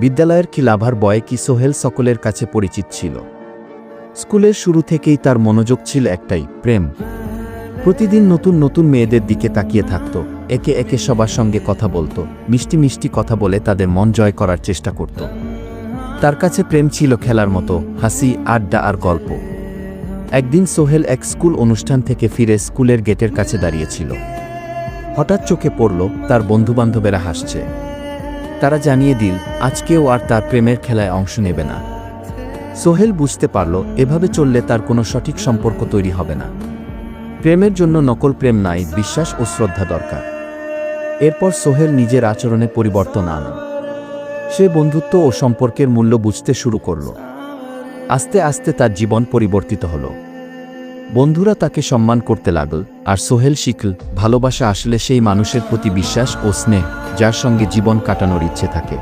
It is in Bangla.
বিদ্যালয়ের খিলাভার বয় কি সোহেল সকলের কাছে পরিচিত ছিল। স্কুলের শুরু থেকেই তার মনোযোগ ছিল একটাই, প্রেম। প্রতিদিন নতুন নতুন মেয়েদের দিকে তাকিয়ে থাকত, একে একে সবার সঙ্গে কথা বলতো, মিষ্টি মিষ্টি কথা বলে তাদের মন জয় করার চেষ্টা করত। তার কাছে প্রেম ছিল খেলার মতো, হাসি, আড্ডা আর গল্প। একদিন সোহেল এক স্কুল অনুষ্ঠান থেকে ফিরে স্কুলের গেটের কাছে দাঁড়িয়েছিল। হঠাৎ চোখে পড়ল, তার বন্ধুবান্ধবেরা হাসছে। তারা জানিয়ে দিল, আজকেও আর তার প্রেমের খেলায় অংশ নেবে না। সোহেল বুঝতে পারল, এভাবে চললে তার কোনো সঠিক সম্পর্ক তৈরি হবে না। প্রেমের জন্য নকল প্রেম নাই, বিশ্বাস ও শ্রদ্ধা দরকার। এরপর সোহেল নিজের আচরণে পরিবর্তন আনল সে বন্ধুত্ব ও সম্পর্কের মূল্য বুঝতে শুরু করল। আস্তে আস্তে তার জীবন পরিবর্তিত হল। বন্ধুরা তাকে সম্মান করতে লাগল, আর সোহেল শিখল, ভালোবাসা আসলে সেই মানুষের প্রতি বিশ্বাস ও স্নেহ, যার সঙ্গে জীবন কাটানোর ইচ্ছে থাকে।